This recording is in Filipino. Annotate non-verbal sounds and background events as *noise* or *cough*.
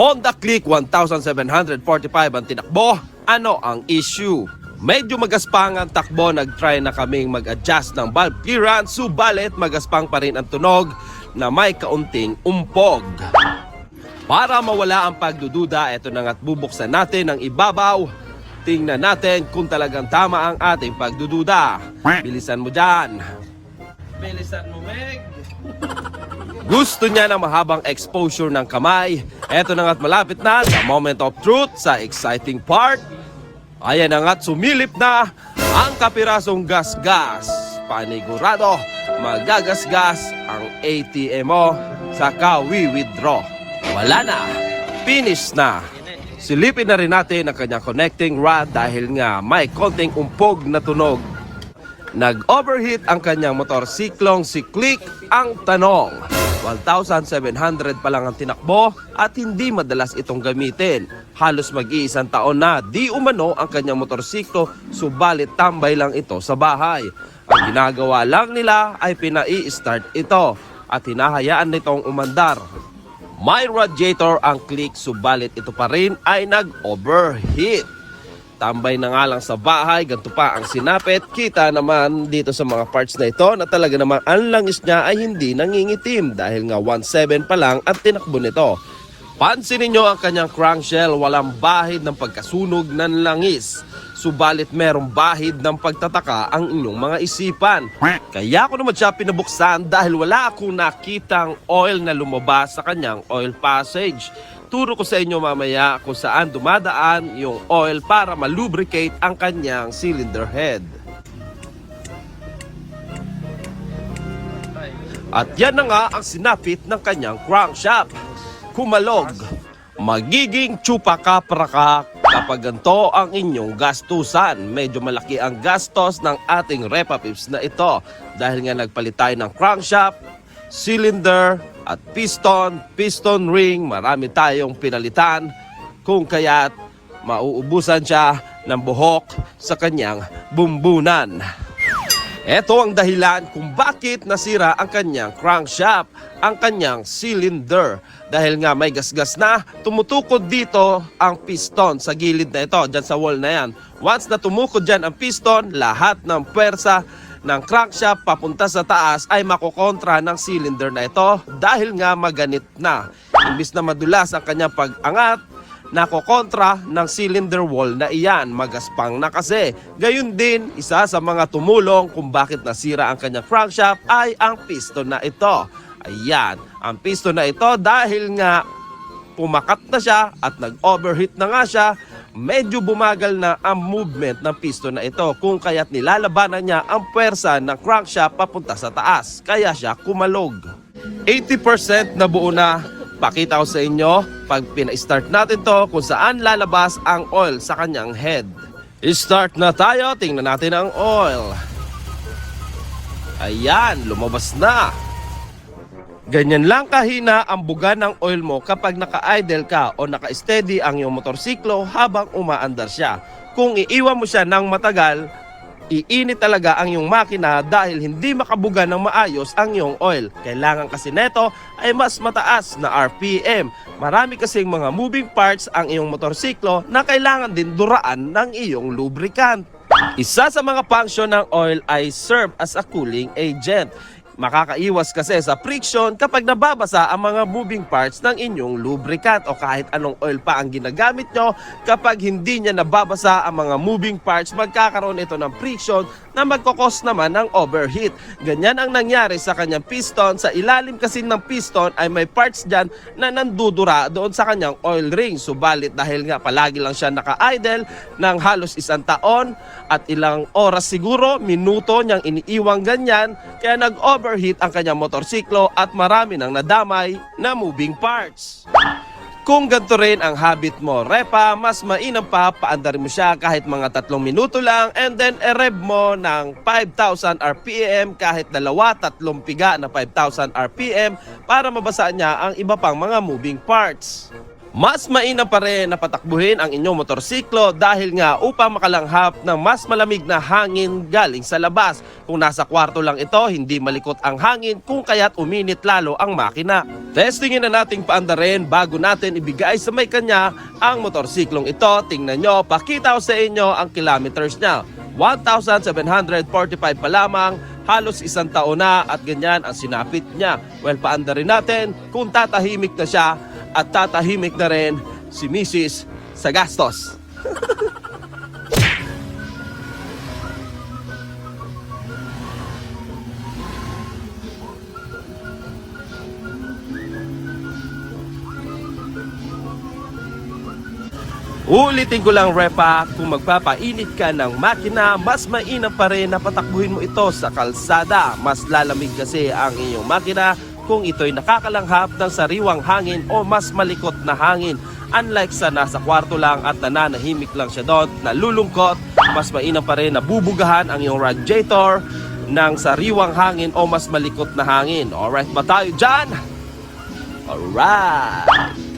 Honda Click 1745 ang tinakbo. Ano ang issue? Medyo magaspang ang takbo, nag-try na kaming mag-adjust ng valve clearance, subalit magaspang pa rin ang tunog na may kaunting umpog. Para mawala ang pagdududa, eto na nga't bubuksan natin ang ibabaw. Tingnan natin kung talagang tama ang ating pagdududa. Bilisan mo dyan. Bilisan mo, Meg. *laughs* Gusto niya ng mahabang exposure ng kamay. Eto na nga't malapit na sa moment of truth sa exciting part. Ayan na nga't sumilip na ang kapirasong gas-gas. Panigurado, magagasgas ang ATM mo sa withdraw Wala na. Finish na. Silipin na rin natin ang kanyang connecting rod dahil nga may konting umpog na tunog Nag-overheat ang kanyang motorsiklong si Click ang tanong. 1,700 pa lang ang tinakbo at hindi madalas itong gamitin. Halos mag-iisang taon na di umano ang kanyang motorsiklo subalit tambay lang ito sa bahay. Ang ginagawa lang nila ay pinai-start ito at hinahayaan nitong umandar. May radiator ang click subalit ito pa rin ay nag-overheat. Tambay na nga lang sa bahay, ganito pa ang sinapit. Kita naman dito sa mga parts na ito na talaga namang ang langis niya ay hindi nangingitim dahil nga 1.7 pa lang ang tinakbo nito. Pansinin niyo ang kanyang crankshell, walang bahid ng pagkasunog ng langis. Subalit merong bahid ng pagtataka ang inyong mga isipan. Kaya ko naman siya pinabuksan dahil wala akong nakitang oil na lumabas sa kanyang oil passage. Turo ko sa inyo mamaya kung saan dumadaan yung oil para malubricate ang kanyang cylinder head. At yan na nga ang sinapit ng kanyang crankshaft. Kumalog. Magiging tsupaka ka kapag ganito ang inyong gastusan. Medyo malaki ang gastos ng ating Repa na ito dahil nga nagpalit tayo ng crankshaft, cylinder at piston, piston ring. Marami tayong pinalitan kung kaya't mauubusan siya ng buhok sa kanyang bumbunan. Ito ang dahilan kung bakit nasira ang kanyang crankshaft, ang kanyang cylinder. Dahil nga may gasgas na, tumutukod dito ang piston sa gilid na ito, dyan sa wall na yan. Once na tumukod dyan ang piston, lahat ng pwersa ng crankshaft papunta sa taas ay makokontra ng cylinder na ito dahil nga maganit na. Imbis na madulas ang kanyang pag-angat, nakokontra ng cylinder wall na iyan. Magaspang na kasi. Gayun din, isa sa mga tumulong kung bakit nasira ang kanyang crankshaft ay ang piston na ito. Ayan, ang piston na ito dahil nga pumakat na siya at nag-overheat na nga siya, medyo bumagal na ang movement ng piston na ito kung kaya't nilalabanan niya ang puwersa ng crankshaft papunta sa taas. Kaya siya kumalog. 80% na buo na Pakita ko sa inyo pag pina-start natin to kung saan lalabas ang oil sa kanyang head. I-start na tayo, tingnan natin ang oil. Ayan, lumabas na. Ganyan lang kahina ang buga ng oil mo kapag naka-idle ka o naka-steady ang iyong motorsiklo habang umaandar siya. Kung iiwan mo siya ng matagal, iinit talaga ang iyong makina dahil hindi makabuga ng maayos ang iyong oil. Kailangan kasi neto ay mas mataas na RPM. Marami kasing mga moving parts ang iyong motorsiklo na kailangan din duraan ng iyong lubricant. Isa sa mga function ng oil ay serve as a cooling agent. Makakaiwas kasi sa friction kapag nababasa ang mga moving parts ng inyong lubricant o kahit anong oil pa ang ginagamit nyo. Kapag hindi niya nababasa ang mga moving parts, magkakaroon ito ng friction na magkakos naman ng overheat. Ganyan ang nangyari sa kanyang piston. Sa ilalim kasi ng piston ay may parts dyan na nandudura doon sa kanyang oil ring. Subalit dahil nga palagi lang siya naka-idle ng halos isang taon at ilang oras siguro, minuto niyang iniiwang ganyan, kaya nag-overheat ang kanyang motorsiklo at marami nang nadamay na moving parts. Kung ganito rin ang habit mo, repa, mas mainam pa, paandarin mo siya kahit mga tatlong minuto lang and then e-rev mo ng 5,000 RPM kahit dalawa, tatlong piga na 5,000 RPM para mabasa niya ang iba pang mga moving parts. Mas mainam pa rin na patakbuhin ang inyong motorsiklo dahil nga upang makalanghap ng mas malamig na hangin galing sa labas. Kung nasa kwarto lang ito, hindi malikot ang hangin kung kaya't uminit lalo ang makina. Testingin na nating paandarin bago natin ibigay sa may kanya ang motorsiklong ito. Tingnan nyo, pakita ko sa inyo ang kilometers niya. 1,745 pa lamang, halos isang taon na at ganyan ang sinapit niya. Well, paandarin natin kung tatahimik na siya at tatahimik na rin si Mrs. sa gastos. Ulitin ko lang repa, kung magpapainit ka ng makina, mas mainam pa rin na patakbuhin mo ito sa kalsada. Mas lalamig kasi ang iyong makina kung ito'y nakakalanghap ng sariwang hangin o mas malikot na hangin. Unlike sa nasa kwarto lang at nananahimik lang siya doon, nalulungkot, mas mainam pa rin na bubugahan ang iyong radiator ng sariwang hangin o mas malikot na hangin. Alright ba tayo dyan? Alright!